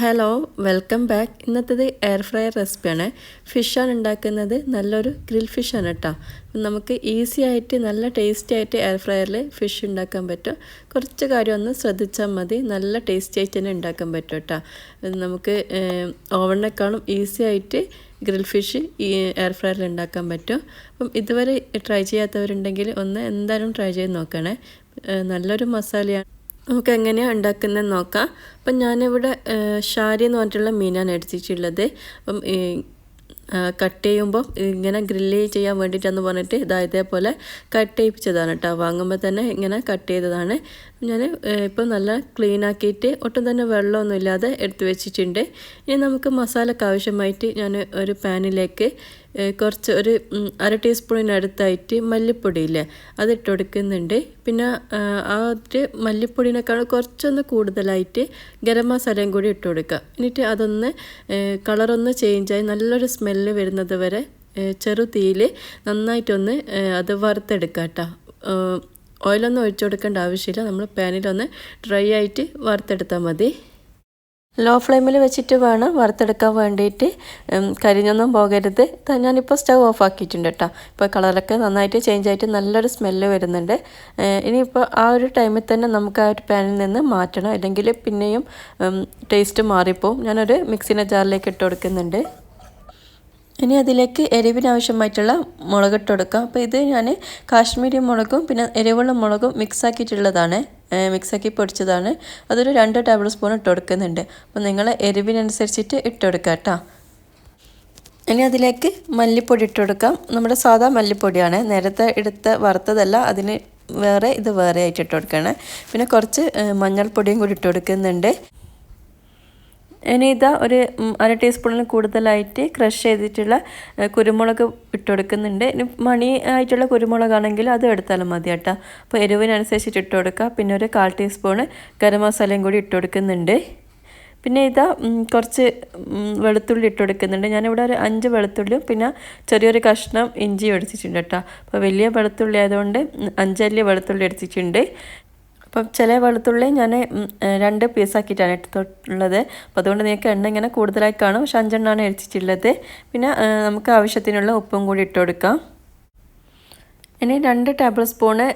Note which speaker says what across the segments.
Speaker 1: Hello welcome back ഇന്നത്തേത് air fryer റെസിപ്പിയാണ് ഫിഷാണ് ഉണ്ടാക്കുന്നത്. നല്ലൊരു ഗ്രിൽ ഫിഷാണ് കേട്ടോ നമുക്ക് ഈസി ആയിട്ട് നല്ല ടേസ്റ്റി ആയിട്ട് എയർ ഫ്രയറിൽ ഫിഷ് ഉണ്ടാക്കാൻ പറ്റും. കുറച്ച് കാര്യം ഒന്ന് ശ്രദ്ധിച്ചാൽ മതി. നല്ല ടേസ്റ്റി ആയിട്ട് തന്നെ ഉണ്ടാക്കാൻ പറ്റും കേട്ടോ നമുക്ക് ഓവണിനേക്കാളും ഈസി ആയിട്ട് ഗ്രിൽ ഫിഷ് ഈ എയർ ഫ്രയറിൽ ഉണ്ടാക്കാൻ പറ്റും. അപ്പം ഇതുവരെ ട്രൈ ചെയ്യാത്തവരുണ്ടെങ്കിൽ ഒന്ന് എന്തായാലും ട്രൈ ചെയ്ത് നോക്കണേ. നല്ലൊരു മസാലയാണ്. നമുക്ക് എങ്ങനെയാണ് ഉണ്ടാക്കുന്നതെന്ന് നോക്കാം. അപ്പം ഞാനിവിടെ ഷാരി എന്ന് പറഞ്ഞിട്ടുള്ള മീനാണ് എടുത്തിട്ടുള്ളത്. അപ്പം കട്ട് ചെയ്യുമ്പോൾ ഇങ്ങനെ ഗ്രില്ല് ചെയ്യാൻ വേണ്ടിയിട്ടെന്ന് പറഞ്ഞിട്ട് ഇതാ ഇതേപോലെ കട്ട് ചെയ്യിപ്പിച്ചതാണ് കേട്ടോ. വാങ്ങുമ്പോൾ തന്നെ ഇങ്ങനെ കട്ട് ചെയ്തതാണ്. ഞാൻ ഇപ്പോൾ നല്ല ക്ലീൻ ആക്കിയിട്ട് ഒട്ടും തന്നെ വെള്ളമൊന്നും ഇല്ലാതെ എടുത്തു വെച്ചിട്ടുണ്ട്. ഇനി നമുക്ക് മസാലക്ക് ആവശ്യമായിട്ട് ഞാൻ ഒരു പാനിലേക്ക് കുറച്ച് ഒരു അര ടീസ്പൂണിനടുത്തായിട്ട് മല്ലിപ്പൊടിയില്ലേ അതിട്ട് കൊടുക്കുന്നുണ്ട്. പിന്നെ ആ ഒരു മല്ലിപ്പൊടിനേക്കാൾ കുറച്ചൊന്ന് കൂടുതലായിട്ട് ഗരം മസാലയും കൂടി ഇട്ട് കൊടുക്കുക. എന്നിട്ട് അതൊന്ന് കളറൊന്ന് ചേഞ്ചായി നല്ലൊരു സ്മെല്ല് വരുന്നത് വരെ ചെറു തീയിൽ നന്നായിട്ടൊന്ന് അത് വറുത്തെടുക്കാം കേട്ടോ. ഓയിലൊന്നും ഒഴിച്ചു കൊടുക്കേണ്ട ആവശ്യമില്ല. നമ്മൾ പാനിലൊന്ന് ഡ്രൈ ആയിട്ട് വറുത്തെടുത്താൽ മതി. ലോ ഫ്ലെയിമിൽ വെച്ചിട്ട് വേണം വറുത്തെടുക്കാൻ വേണ്ടിയിട്ട്. കരിഞ്ഞൊന്നും പോകരുത്. ഞാനിപ്പോൾ സ്റ്റവ് ഓഫ് ആക്കിയിട്ടുണ്ട് കേട്ടോ. ഇപ്പോൾ കളറൊക്കെ നന്നായിട്ട് ചേഞ്ച് ആയിട്ട് നല്ലൊരു സ്മെല്ല് വരുന്നുണ്ട്. ഇനിയിപ്പോൾ ആ ഒരു ടൈമിൽ തന്നെ നമുക്ക് ആ ഒരു പാനിൽ നിന്ന് മാറ്റണം. അല്ലെങ്കിൽ പിന്നെയും ടേസ്റ്റ് മാറിപ്പോവും. ഞാനൊരു മിക്സിന്റെ ജാറിലേക്ക് ഇട്ട് കൊടുക്കുന്നുണ്ട്. ഇനി അതിലേക്ക് എരിവിനാവശ്യമായിട്ടുള്ള മുളക് ഇട്ട് കൊടുക്കാം. അപ്പോൾ ഇത് ഞാൻ കാശ്മീരി മുളകും പിന്നെ എരിവുള്ള മുളകും മിക്സ് ആക്കിയിട്ടുള്ളതാണ്. മിക്സാക്കി പൊടിച്ചതാണ്. അതൊരു രണ്ട് ടേബിൾ സ്പൂൺ ഇട്ട് കൊടുക്കുന്നുണ്ട്. അപ്പോൾ നിങ്ങൾ എരിവിനനുസരിച്ചിട്ട് ഇട്ട് കൊടുക്കുക കേട്ടോ. ഇനി അതിലേക്ക് മല്ലിപ്പൊടി ഇട്ട് കൊടുക്കാം. നമ്മുടെ സാധാ മല്ലിപ്പൊടിയാണ്. നേരത്തെ എടുത്ത വറുത്തതല്ല അതിന് വേറെ ഇത് വേറെ ആയിട്ട് ഇട്ട് കൊടുക്കുകയാണ്. പിന്നെ കുറച്ച് മഞ്ഞൾപ്പൊടിയും കൂടി ഇട്ട് കൊടുക്കുന്നുണ്ട്. ഇനി ഇതാ ഒരു അര ടീസ്പൂണിൽ കൂടുതലായിട്ട് ക്രഷ് ചെയ്തിട്ടുള്ള കുരുമുളക് ഇട്ട് കൊടുക്കുന്നുണ്ട് ഇനി മണി ആയിട്ടുള്ള കുരുമുളകാണെങ്കിൽ അത് എടുത്താലും മതി കേട്ടോ. അപ്പോൾ എരിവിനനുസരിച്ചിട്ട് ഇട്ട് കൊടുക്കുക. പിന്നെ ഒരു കാൽ ടീസ്പൂണ് ഗരം മസാലയും കൂടി ഇട്ട് കൊടുക്കുന്നുണ്ട്. പിന്നെ ഇതാ കുറച്ച് വെളുത്തുള്ളി ഇട്ട് കൊടുക്കുന്നുണ്ട്. ഞാനിവിടെ ഒരു അഞ്ച് വെളുത്തുള്ളിയും പിന്നെ ചെറിയൊരു കഷ്ണം ഇഞ്ചിയും എടുത്തിട്ടുണ്ട് കേട്ടോ. അപ്പോൾ വലിയ വെളുത്തുള്ളി ആയതുകൊണ്ട് അഞ്ചല്ലി വെളുത്തുള്ളി എടുത്തിട്ടുണ്ട്. അപ്പം ചില വെളുത്തുള്ളി ഞാൻ രണ്ട് പീസാക്കിയിട്ടാണ് എടുത്തിട്ടുള്ളത്. അപ്പോൾ അതുകൊണ്ട് നിങ്ങൾക്ക് എണ്ണ ഇങ്ങനെ കൂടുതലായി കാണും. പക്ഷെ അഞ്ചെണ്ണമാണ് എഴുതിച്ചിട്ടുള്ളത് പിന്നെ നമുക്ക് ആവശ്യത്തിനുള്ള ഉപ്പും കൂടി ഇട്ട് കൊടുക്കാം. ഇനി രണ്ട് ടേബിൾ സ്പൂണ്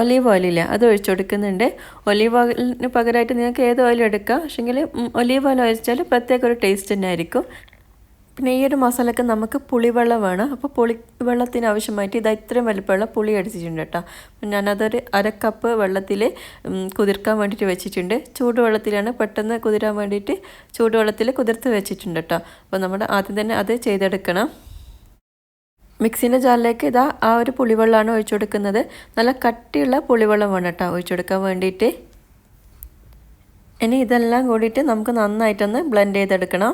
Speaker 1: ഒലീവ് ഓയിലില്ല അത് ഒഴിച്ചു കൊടുക്കുന്നുണ്ട്. ഒലീവ് ഓയിലിന് പകരമായിട്ട് നിങ്ങൾക്ക് ഏത് ഓയിൽ എടുക്കാം? പക്ഷേങ്കിൽ ഒലീവ് ഓയിൽ ഒഴിച്ചാൽ പ്രത്യേക ഒരു ടേസ്റ്റ് തന്നെ ആയിരിക്കും. പിന്നെ ഈ ഒരു മസാലയ്ക്ക് നമുക്ക് പുളിവെള്ളം വേണം അപ്പോൾ പുളി വെള്ളത്തിന് ആവശ്യമായിട്ട് ഇതാ ഇത്രയും വലിപ്പമുള്ള പുളി അടിച്ചിട്ടുണ്ട് കേട്ടോ. ഞാനതൊരു അര കപ്പ് വെള്ളത്തിൽ കുതിർക്കാൻ വേണ്ടിയിട്ട് വെച്ചിട്ടുണ്ട്. ചൂടുവെള്ളത്തിലാണ് പെട്ടെന്ന് കുതിരാൻ വേണ്ടിയിട്ട് ചൂടുവെള്ളത്തിൽ കുതിർത്ത് വെച്ചിട്ടുണ്ട് കേട്ടോ. അപ്പോൾ നമ്മൾ ആദ്യം തന്നെ അത് ചെയ്തെടുക്കണം. മിക്സിന്റെ ജാറിലേക്ക് ഇതാ ആ ഒരു പുളിവെള്ളമാണ് ഒഴിച്ചു കൊടുക്കുന്നത്. നല്ല കട്ടിയുള്ള പുളിവെള്ളം വേണം കേട്ടോ ഒഴിച്ചു കൊടുക്കാൻ വേണ്ടിയിട്ട്. ഇനി ഇതെല്ലാം കൂടിയിട്ട് നമുക്ക് നന്നായിട്ടൊന്ന് ബ്ലെൻഡ് ചെയ്തെടുക്കണം.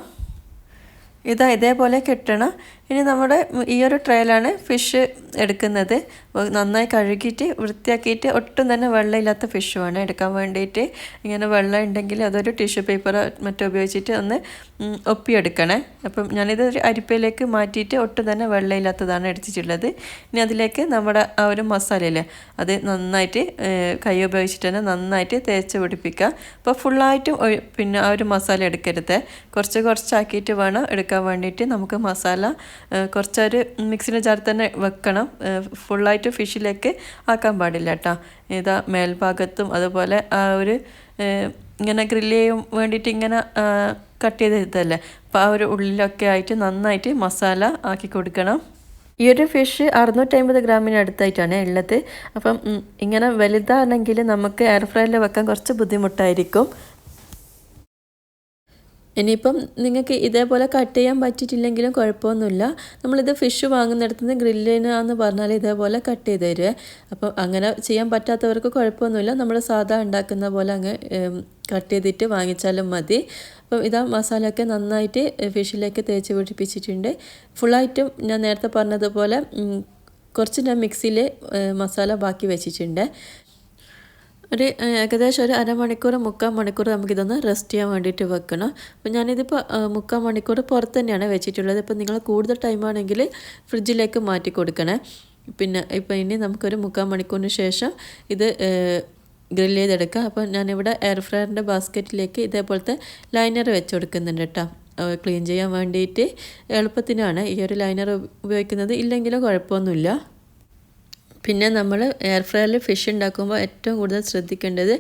Speaker 1: ഇതാ ഇതേപോലെ കെട്ടണം. ഇനി നമ്മുടെ ഈ ഒരു ട്രയലാണ് ഫിഷ് എടുക്കുന്നത്. നന്നായി കഴുകിയിട്ട് വൃത്തിയാക്കിയിട്ട് ഒട്ടും തന്നെ വെള്ളമില്ലാത്ത ഫിഷുമാണ് എടുക്കാൻ വേണ്ടിയിട്ട്. ഇങ്ങനെ വെള്ളം ഉണ്ടെങ്കിൽ അതൊരു ടിഷ്യൂ പേപ്പർ മറ്റോ ഉപയോഗിച്ചിട്ട് ഒന്ന് ഒപ്പിയെടുക്കണേ. അപ്പം ഞാനിത് ഒരു അരിപ്പയിലേക്ക് മാറ്റിയിട്ട് ഒട്ടും തന്നെ വെള്ളമില്ലാത്തതാണ് എടുത്തിട്ടുള്ളത്. ഇനി അതിലേക്ക് നമ്മുടെ ആ ഒരു മസാലയില്ലേ അത് നന്നായിട്ട് കൈ ഉപയോഗിച്ചിട്ട് തന്നെ നന്നായിട്ട് തേച്ച് പിടിപ്പിക്കുക. അപ്പോൾ ഫുള്ളായിട്ടും പിന്നെ ആ ഒരു മസാല എടുക്കരുത്. കുറച്ച് കുറച്ചാക്കിയിട്ട് വേണം എടുക്കാൻ വേണ്ടിയിട്ട് നമുക്ക് മസാല കുറച്ചൊരു മിക്സിന്റെ ജാർ തന്നെ വെക്കണം. ഫുള്ളായിട്ട് ഫിഷിലേക്ക് ആക്കാൻ പാടില്ല കേട്ടോ. ഇതാ മേൽഭാഗത്തും അതുപോലെ ആ ഒരു ഇങ്ങനെ ഗ്രില്ല് ചെയ്യാൻ വേണ്ടിയിട്ട് ഇങ്ങനെ കട്ട് ചെയ്ത് ഇതല്ലേ? അപ്പോൾ ആ ഒരു ഉള്ളിലൊക്കെ ആയിട്ട് നന്നായിട്ട് മസാല ആക്കി കൊടുക്കണം. ഈ ഒരു ഫിഷ് അറുന്നൂറ്റമ്പത് ഗ്രാമിന് അടുത്തായിട്ടാണ് ഉള്ളത്. അപ്പം ഇങ്ങനെ വലുതാണെങ്കിൽ നമുക്ക് എയർ ഫ്രൈയിൽ വെക്കാൻ കുറച്ച് ബുദ്ധിമുട്ടായിരിക്കും. ഇനിയിപ്പം നിങ്ങൾക്ക് ഇതേപോലെ കട്ട് ചെയ്യാൻ പറ്റിയിട്ടില്ലെങ്കിലും കുഴപ്പമൊന്നുമില്ല. നമ്മളിത് ഫിഷ് വാങ്ങുന്നിടത്ത് നിന്ന് ഗ്രില്ലിനാന്ന് പറഞ്ഞാൽ ഇതേപോലെ കട്ട് ചെയ്ത് തരുവേ. അപ്പോൾ അങ്ങനെ ചെയ്യാൻ പറ്റാത്തവർക്ക് കുഴപ്പമൊന്നുമില്ല. നമ്മൾ സാധാ ഉണ്ടാക്കുന്ന പോലെ അങ്ങ് കട്ട് ചെയ്തിട്ട് വാങ്ങിച്ചാലും മതി. അപ്പം ഇതാ മസാലയൊക്കെ നന്നായിട്ട് ഫിഷിലേക്ക് തേച്ച് പിടിപ്പിച്ചിട്ടുണ്ട്. ഫുള്ളായിട്ടും ഞാൻ നേരത്തെ പറഞ്ഞതുപോലെ കുറച്ച് ഞാൻ മിക്സിയിൽ മസാല ബാക്കി വെച്ചിട്ടുണ്ട്. ഒരു ഏകദേശം ഒരു അരമണിക്കൂർ മുക്കാൽ മണിക്കൂർ നമുക്കിതൊന്ന് റെസ്റ്റ് ചെയ്യാൻ വേണ്ടിയിട്ട് വെക്കണം. അപ്പോൾ ഞാനിതിപ്പോൾ മുക്കാൽ മണിക്കൂർ പുറത്ത് തന്നെയാണ് വെച്ചിട്ടുള്ളത്. ഇപ്പോൾ നിങ്ങൾ കൂടുതൽ ടൈമാണെങ്കിൽ ഫ്രിഡ്ജിലേക്ക് മാറ്റി കൊടുക്കണേ. പിന്നെ ഇപ്പോൾ ഇനി നമുക്കൊരു മുക്കാൽ മണിക്കൂറിന് ശേഷം ഇത് ഗ്രിൽ ചെയ്തെടുക്കുക അപ്പോൾ ഞാനിവിടെ എയർ ഫ്രയറിന്റെ ബാസ്ക്കറ്റിലേക്ക് ഇതേപോലത്തെ ലൈനർ വെച്ച് കൊടുക്കുന്നുണ്ട് കേട്ടോ. ക്ലീൻ ചെയ്യാൻ വേണ്ടിയിട്ട് എളുപ്പത്തിനാണ് ഈ ഒരു ലൈനർ ഉപയോഗിക്കുന്നത്. ഇല്ലെങ്കിലും കുഴപ്പമൊന്നുമില്ല. പിന്നെ നമ്മൾ എയർ ഫ്രയറിൽ ഫിഷ് ഉണ്ടാക്കുമ്പോൾ ഏറ്റവും കൂടുതൽ ശ്രദ്ധിക്കേണ്ടത്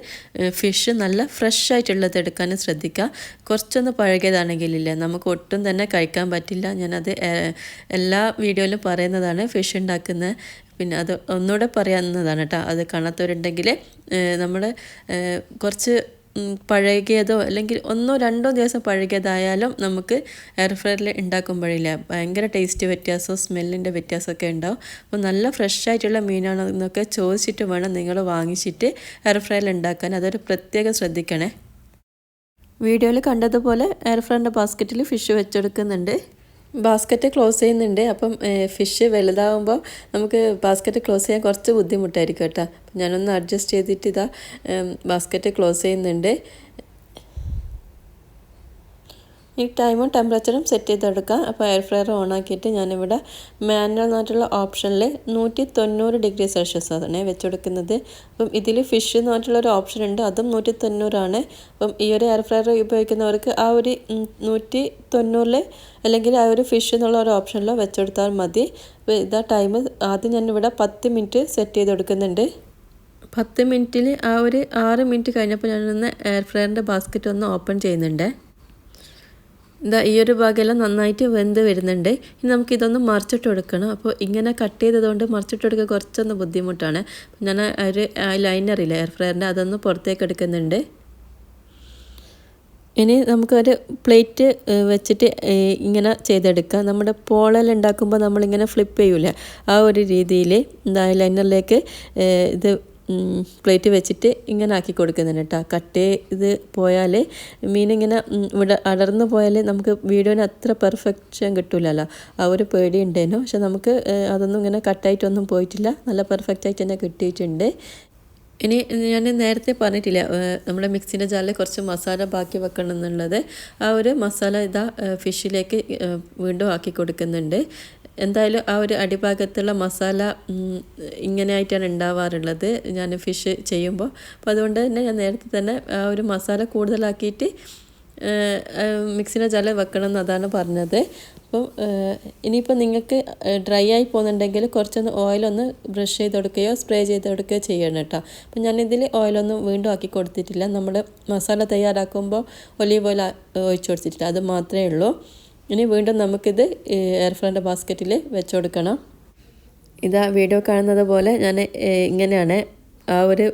Speaker 1: ഫിഷ് നല്ല ഫ്രഷ് ആയിട്ടുള്ളത് എടുക്കാനും ശ്രദ്ധിക്കുക കുറച്ചൊന്ന് പഴകിയതാണെങ്കിലില്ല നമുക്ക് ഒട്ടും തന്നെ കഴിക്കാൻ പറ്റില്ല. ഞാനത് എല്ലാ വീഡിയോയിലും പറയുന്നതാണ് ഫിഷ് ഉണ്ടാക്കുന്നത് പിന്നെ അത് ഒന്നുകൂടെ പറയാവുന്നതാണ് കേട്ടോ അത് കാണാത്തവരുണ്ടെങ്കിൽ നമ്മൾ കുറച്ച് പഴകിയതോ അല്ലെങ്കിൽ ഒന്നോ രണ്ടോ ദിവസം പഴകിയതായാലും നമുക്ക് എയർ ഫ്രയറിൽ ഉണ്ടാക്കുമ്പോഴില്ല ഭയങ്കര ടേസ്റ്റ് വ്യത്യാസവും സ്മെല്ലിന്റെ വ്യത്യാസമൊക്കെ ഉണ്ടാവും അപ്പോൾ നല്ല ഫ്രഷ് ആയിട്ടുള്ള ചോദിച്ചിട്ട് വേണം നിങ്ങൾ വാങ്ങിച്ചിട്ട് എയർ ഫ്രയറിൽ ഉണ്ടാക്കാൻ അതൊരു പ്രത്യേകം ശ്രദ്ധിക്കണേ. വീഡിയോയിൽ കണ്ടതുപോലെ എയർ ഫ്രയറിന്റെ ബാസ്ക്കറ്റിൽ ഫിഷ് വെച്ചെടുക്കുന്നുണ്ട്. ബാസ്ക്കറ്റ് ക്ലോസ് ചെയ്യുന്നുണ്ട്. അപ്പം ഫിഷ് വലുതാവുമ്പോൾ നമുക്ക് ബാസ്ക്കറ്റ് ക്ലോസ് ചെയ്യാൻ കുറച്ച് ബുദ്ധിമുട്ടായിരിക്കും കേട്ടോ. ഞാനൊന്ന് അഡ്ജസ്റ്റ് ചെയ്തിട്ട് ഇതാ ബാസ്ക്കറ്റ് ക്ലോസ് ചെയ്യുന്നുണ്ട്. ഈ ടൈമും ടെമ്പറേച്ചറും സെറ്റ് ചെയ്തെടുക്കാം. അപ്പോൾ എയർ ഫ്രയർ ഓൺ ആക്കിയിട്ട് ഞാനിവിടെ മാനുവൽ എന്നായിട്ടുള്ള ഓപ്ഷനിൽ നൂറ്റി തൊണ്ണൂറ് ഡിഗ്രി സെൽഷ്യസ് ആണ് വെച്ചെടുക്കുന്നത്. അപ്പം ഇതിൽ ഫിഷ് എന്ന് പറഞ്ഞിട്ടുള്ളൊരു ഓപ്ഷൻ ഉണ്ട്. അതും നൂറ്റി തൊണ്ണൂറാണ് അപ്പം ഈ ഒരു എയർ ഫ്രയർ ഉപയോഗിക്കുന്നവർക്ക് ആ ഒരു നൂറ്റി തൊണ്ണൂറിൽ അല്ലെങ്കിൽ ആ ഒരു ഫിഷ് എന്നുള്ള ഒരു ഓപ്ഷനിലോ വെച്ചെടുത്താൽ മതി. അപ്പോൾ ഇതാ ടൈം ആദ്യം ഞാനിവിടെ പത്ത് മിനിറ്റ് സെറ്റ് ചെയ്ത് കൊടുക്കുന്നുണ്ട് പത്ത് മിനിറ്റിൽ ആ ഒരു ആറ് മിനിറ്റ് കഴിഞ്ഞപ്പോൾ ഞാനൊന്ന് എയർ ഫ്രയറിന്റെ ബാസ്ക്കറ്റ് ഒന്ന് ഓപ്പൺ ചെയ്യുന്നുണ്ട്. ഇതാ ഈ ഒരു ഭാഗമെല്ലാം നന്നായിട്ട് വെന്ത് വരുന്നുണ്ട്. ഇനി നമുക്കിതൊന്ന് മറിച്ചിട്ട് കൊടുക്കണം. അപ്പോൾ ഇങ്ങനെ കട്ട് ചെയ്തതുകൊണ്ട് മറിച്ചിട്ട് കൊടുക്കുക കുറച്ചൊന്ന് ബുദ്ധിമുട്ടാണ്. ഞാൻ ഒരു ലൈനറില്ല എയർ ഫ്രയറിന്റെ അതൊന്ന് പുറത്തേക്ക് എടുക്കുന്നുണ്ട്. ഇനി നമുക്കൊരു പ്ലേറ്റ് വെച്ചിട്ട് ഇങ്ങനെ ചെയ്തെടുക്കാം. നമ്മുടെ പോളൽ ഉണ്ടാക്കുമ്പോൾ നമ്മളിങ്ങനെ ഫ്ലിപ്പ് ചെയ്യൂല? ആ ഒരു രീതിയിൽ എന്താ ലൈനറിലേക്ക് ഇത് പ്ലേറ്റ് വെച്ചിട്ട് ഇങ്ങനെ ആക്കി കൊടുക്കുന്നുണ്ട് കേട്ടോ. കട്ട് ഇത് പോയാൽ മീനിങ്ങനെ ഇവിടെ അടർന്നു പോയാൽ നമുക്ക് വീഡിയോന് അത്ര പെർഫെക്ഷൻ കിട്ടില്ലല്ലോ ആ ഒരു പേടി ഉണ്ടായിരുന്നു പക്ഷെ നമുക്ക് അതൊന്നും ഇങ്ങനെ കട്ടായിട്ടൊന്നും പോയിട്ടില്ല. നല്ല പെർഫെക്റ്റായിട്ട് തന്നെ കിട്ടിയിട്ടുണ്ട്. ഇനി ഞാൻ നേരത്തെ പറഞ്ഞിട്ടില്ല നമ്മുടെ മിക്സിന്റെ ജാറിൽ കുറച്ച് മസാല ബാക്കി വെക്കണം എന്നുള്ളത്. ആ ഒരു മസാല ഇതാ ഫിഷിലേക്ക് വീണ്ടും ആക്കി കൊടുക്കുന്നുണ്ട്. എന്തായാലും ആ ഒരു അടിഭാഗത്തുള്ള മസാല ഇങ്ങനെ ആയിട്ടാണ് ഉണ്ടാവാറുള്ളത്. ഞാൻ ഫിഷ് ചെയ്യുമ്പോൾ. അപ്പോൾ അതുകൊണ്ട് തന്നെ ഞാൻ നേരത്തെ തന്നെ ആ ഒരു മസാല കൂടുതലാക്കിയിട്ട് മിക്സിനെ ജല വെക്കണം എന്നതാണ് പറഞ്ഞത്. അപ്പോൾ ഇനിയിപ്പോൾ നിങ്ങൾക്ക് ഡ്രൈ ആയി പോകുന്നുണ്ടെങ്കിൽ കുറച്ചൊന്ന് ഓയിലൊന്ന് ബ്രഷ് ചെയ്ത് കൊടുക്കുകയോ സ്പ്രേ ചെയ്ത് കൊടുക്കുകയോ ചെയ്യണം കേട്ടോ. അപ്പോൾ ഞാനിതിൽ ഓയിലൊന്നും വീണ്ടും ആക്കി കൊടുത്തിട്ടില്ല. നമ്മൾ മസാല തയ്യാറാക്കുമ്പോൾ ഒലീവ് ഓയിൽ ഒഴിച്ചു കൊടുത്തിട്ടില്ല. അത് മാത്രമേ ഉള്ളൂ. ഇനി വീണ്ടും നമുക്കിത് എയർ ബാസ്ക്കറ്റിൽ വെച്ച് കൊടുക്കണം ഇതാ വീഡിയോ കാണുന്നത് പോലെ ഞാൻ ഇങ്ങനെയാണ് ആ ഒരു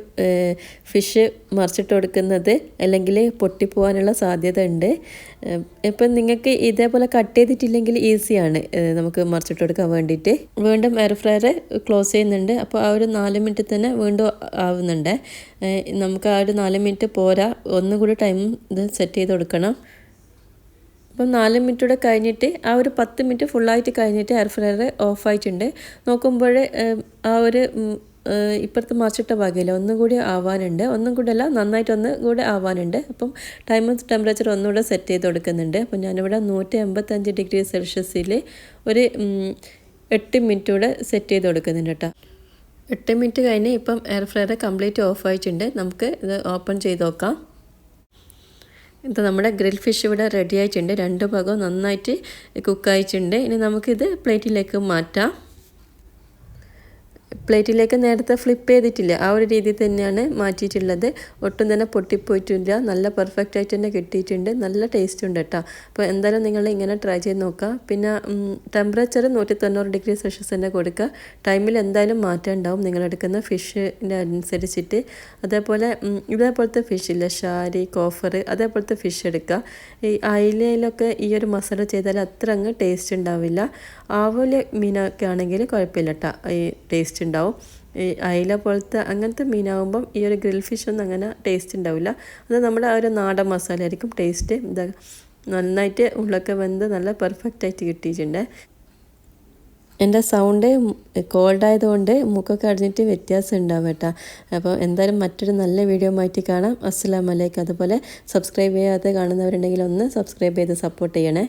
Speaker 1: ഫിഷ് മറിച്ചിട്ട് കൊടുക്കുന്നത് അല്ലെങ്കിൽ പൊട്ടിപ്പോവാനുള്ള സാധ്യത ഉണ്ട് ഇപ്പം നിങ്ങൾക്ക് ഇതേപോലെ കട്ട് ചെയ്തിട്ടില്ലെങ്കിൽ ഈസിയാണ് നമുക്ക് മറിച്ചിട്ട് കൊടുക്കാൻ വേണ്ടിയിട്ട്. വീണ്ടും എയർ ഫ്രയർ ക്ലോസ് ചെയ്യുന്നുണ്ട്. അപ്പോൾ ആ ഒരു നാല് മിനിറ്റ് തന്നെ വീണ്ടും ആവുന്നുണ്ട്. നമുക്ക് ആ ഒരു നാല് മിനിറ്റ് പോരാ. ഒന്നും കൂടി ടൈം ഇത് സെറ്റ് ചെയ്ത് കൊടുക്കണം അപ്പം നാല് മിനിറ്റ് കൂടെ കഴിഞ്ഞിട്ട് ആ ഒരു പത്ത് മിനിറ്റ് ഫുള്ളായിട്ട് കഴിഞ്ഞിട്ട് എയർ ഫ്രയർ ഓഫായിട്ടുണ്ട്. നോക്കുമ്പോൾ ആ ഒരു ഇപ്പുറത്ത് മറിച്ചിട്ട ഭാഗമില്ല ഒന്നും കൂടി ആവാനുണ്ട്. ഒന്നും കൂടെ അല്ല നന്നായിട്ട് ഒന്ന് കൂടെ ആവാനുണ്ട്. അപ്പം ടൈം ടെമ്പറേച്ചർ ഒന്നുകൂടെ സെറ്റ് ചെയ്ത് കൊടുക്കുന്നുണ്ട്. അപ്പം ഞാനിവിടെ നൂറ്റി എൺപത്തഞ്ച് ഡിഗ്രി സെൽഷ്യസിൽ ഒരു എട്ട് മിനിറ്റ് കൂടെ സെറ്റ് ചെയ്ത് കൊടുക്കുന്നുണ്ട് കേട്ടോ. എട്ട് മിനിറ്റ് കഴിഞ്ഞ് ഇപ്പം എയർ ഫ്രയർ കംപ്ലീറ്റ് ഓഫ് ആയിട്ടുണ്ട് നമുക്ക് ഇത് ഓപ്പൺ ചെയ്ത് നോക്കാം. ഇത് നമ്മുടെ ഗ്രിൽ ഫിഷ് ഇവിടെ റെഡി ആയിട്ടുണ്ട്. രണ്ട് ഭാഗവും നന്നായിട്ട് കുക്കായിട്ടുണ്ട് ഇനി നമുക്കിത് പ്ലേറ്റിലേക്ക് മാറ്റാം. പ്ലേറ്റിലേക്ക് നേരത്തെ ഫ്ലിപ്പ് ചെയ്തിട്ടില്ല. ആ ഒരു രീതിയിൽ തന്നെയാണ് മാറ്റിയിട്ടുള്ളത്. ഒട്ടും തന്നെ പൊട്ടിപ്പോയിട്ടില്ല. നല്ല പെർഫെക്റ്റ് ആയിട്ട് തന്നെ കിട്ടിയിട്ടുണ്ട്. നല്ല ടേസ്റ്റ് ഉണ്ട് കേട്ടോ. അപ്പോൾ എന്തായാലും നിങ്ങൾ ഇങ്ങനെ ട്രൈ ചെയ്ത് നോക്കുക. പിന്നെ ടെമ്പറേച്ചർ നൂറ്റി തൊണ്ണൂറ് ഡിഗ്രി സെൽഷ്യസ് തന്നെ കൊടുക്കുക. ടൈമിൽ എന്തായാലും മാറ്റം ഉണ്ടാവും. നിങ്ങളെടുക്കുന്ന ഫിഷിന്റെ അനുസരിച്ചിട്ട്. അതേപോലെ ഇതേപോലത്തെ ഫിഷ് ഇല്ല? ഷാരി കോഫർ അതേപോലത്തെ ഫിഷ് എടുക്കുക. ഈ അയിലയിലൊക്കെ ഈ ഒരു മസാല ചെയ്താൽ അത്ര അങ്ങ് ടേസ്റ്റ് ഉണ്ടാവില്ല. ആവോലെ മീനൊക്കെ ആണെങ്കിൽ കുഴപ്പമില്ല കേട്ടോ. ഈ ടേസ്റ്റ് ഉണ്ടാവും. ഈ അയില പോലത്തെ അങ്ങനത്തെ മീനാകുമ്പം ഈ ഒരു ഗ്രിൽ ഫിഷ് ഒന്നും അങ്ങനെ ടേസ്റ്റ് ഉണ്ടാവില്ല. അത് നമ്മുടെ ആ ഒരു നാടൻ മസാല ആയിരിക്കും ടേസ്റ്റ് എന്താ നന്നായിട്ട് ഉള്ളൊക്കെ വെന്ത് നല്ല പെർഫെക്റ്റ് ആയിട്ട് കിട്ടിയിട്ടുണ്ട്. എന്റെ സൗണ്ട് കോൾഡ് ആയതുകൊണ്ട് മൂക്കൊക്കെ അടിഞ്ഞിട്ട് വ്യത്യാസം ഉണ്ടാവും കേട്ടോ. അപ്പോൾ എന്തായാലും മറ്റൊരു നല്ല വീഡിയോ ആയിട്ട് കാണാം. അസ്സലാമലൈക്കും അതുപോലെ സബ്സ്ക്രൈബ് ചെയ്യാതെ കാണുന്നവരുണ്ടെങ്കിൽ ഒന്ന് സബ്സ്ക്രൈബ് ചെയ്ത് സപ്പോർട്ട് ചെയ്യണേ.